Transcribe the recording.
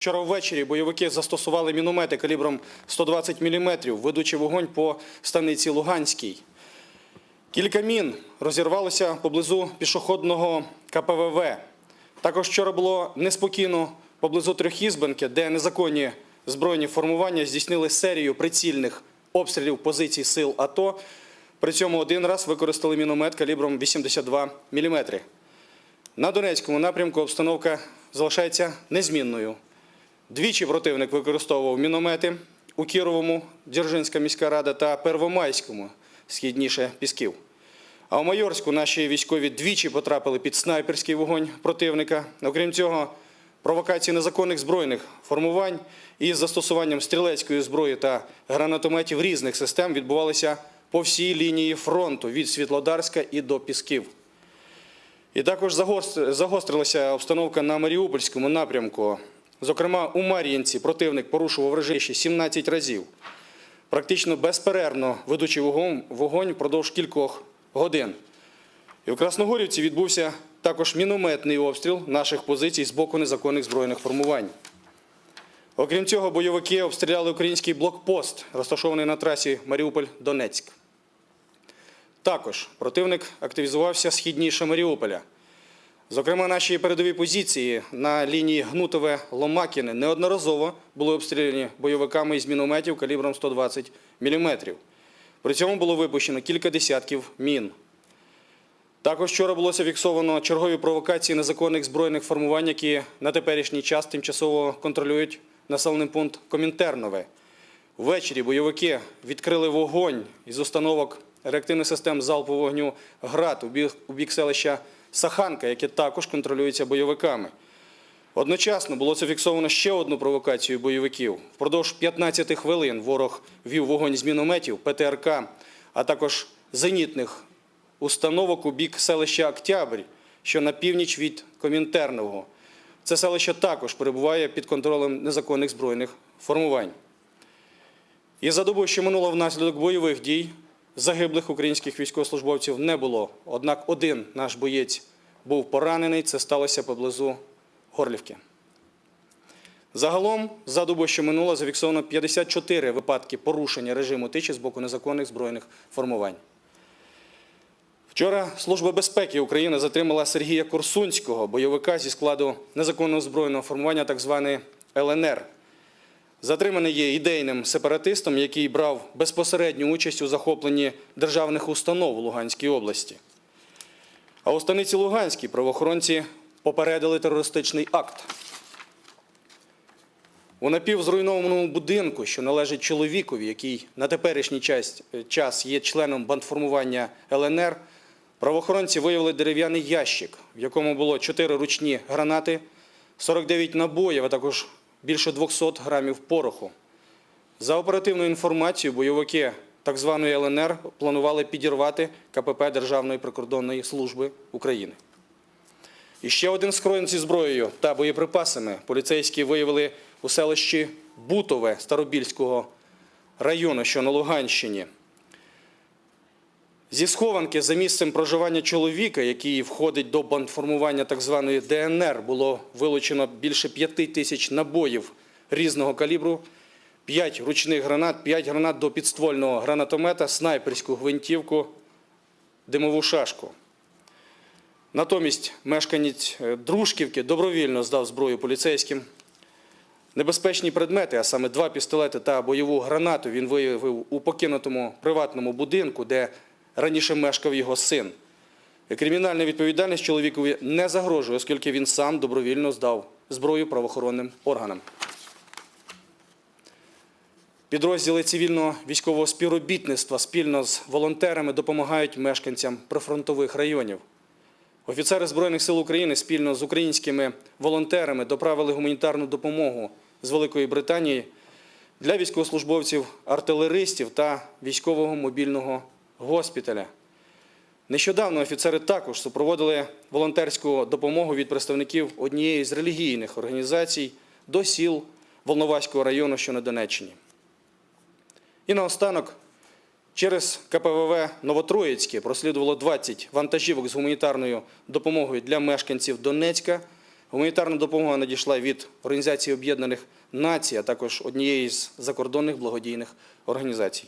Вчора ввечері бойовики застосували міномети калібром 120 мм, ведучи вогонь по станиці Луганській. Кілька мін розірвалося поблизу пішохідного КПВВ. Також вчора було неспокійно поблизу Трьохізбенки, де незаконні збройні формування здійснили серію прицільних обстрілів позицій сил АТО. При цьому один раз використали міномет калібром 82 мм. На Донецькому напрямку обстановка залишається незмінною. Двічі противник використовував міномети у Кіровому, Дзержинська міська рада та Первомайському, східніше Пісків. А у Майорську наші військові двічі потрапили під снайперський вогонь противника. Окрім цього, провокації незаконних збройних формувань із застосуванням стрілецької зброї та гранатометів різних систем відбувалися по всій лінії фронту від Світлодарська і до Пісків. І також загос- загострилася обстановка на Маріупольському напрямку. Зокрема, у Мар'їнці противник порушував режим ще 17 разів, практично безперервно ведучи вогонь впродовж кількох годин. І в Красногорівці відбувся також мінометний обстріл наших позицій з боку незаконних збройних формувань. Окрім цього, бойовики обстріляли український блокпост, розташований на трасі Маріуполь-Донецьк. Також противник активізувався східніше Маріуполя. Зокрема, наші передові позиції на лінії Гнутове-Ломакіне неодноразово були обстріляні бойовиками із мінометів калібром 120 мм. При цьому було випущено кілька десятків мін. Також вчора було зафіксовано чергові провокації незаконних збройних формувань, які на теперішній час тимчасово контролюють населений пункт Комінтернове. Ввечері бойовики відкрили вогонь із установок реактивних систем залпового вогню ГРАД у бік селища Саханка, яке також контролюється бойовиками. Одночасно було зафіксовано ще одну провокацію бойовиків. Впродовж 15 хвилин ворог вів вогонь з мінометів, ПТРК, а також зенітних установок у бік селища Октябрь, що на північ від Комінтернового. Це селище також перебуває під контролем незаконних збройних формувань. І за добу, що минуло внаслідок бойових дій, загиблих українських військовослужбовців не було. Однак один наш боєць був поранений. Це сталося поблизу Горлівки. Загалом, за добу, що минуло, зафіксовано 54 випадки порушення режиму тиші з боку незаконних збройних формувань. Вчора Служба безпеки України затримала Сергія Корсунського, бойовика зі складу незаконного збройного формування, так званий ЛНР. Затриманий є ідейним сепаратистом, який брав безпосередню участь у захопленні державних установ у Луганській області. А у станиці Луганській правоохоронці попередили терористичний акт. У напівзруйнованому будинку, що належить чоловікові, який на теперішній час, час є членом бандформування ЛНР, правоохоронці виявили дерев'яний ящик, в якому було 4 ручні гранати, 49 набоїв, а також більше 200 грамів пороху. За оперативною інформацією, бойовики так званої ЛНР планували підірвати КПП Державної прикордонної служби України. І ще один скроєн зі зброєю та боєприпасами поліцейські виявили у селищі Бутове Старобільського району, що на Луганщині. Зі схованки за місцем проживання чоловіка, який входить до бандформування так званої ДНР, було вилучено більше п'яти тисяч набоїв різного калібру, 5 ручних гранат, 5 гранат до підствольного гранатомета, снайперську гвинтівку, димову шашку. Натомість мешканець е, Дружківки добровільно здав зброю поліцейським. Небезпечні предмети, а саме два пістолети та бойову гранату, він виявив у покинутому приватному будинку, де раніше мешкав його син. Кримінальна відповідальність чоловікові не загрожує, оскільки він сам добровільно здав зброю правоохоронним органам. Підрозділи цивільного військового співробітництва спільно з волонтерами допомагають мешканцям прифронтових районів. Офіцери Збройних сил України спільно з українськими волонтерами доправили гуманітарну допомогу з Великої Британії для військовослужбовців, артилеристів та військового мобільного госпіталя. Нещодавно офіцери також супроводили волонтерську допомогу від представників однієї з релігійних організацій до сіл Волноваського району, що на Донеччині. І наостанок Через КПВВ Новотроїцьке прослідувало 20 вантажівок з гуманітарною допомогою для мешканців Донецька Гуманітарна допомога надійшла від Організації Об'єднаних Націй, а також однієї з закордонних благодійних організацій.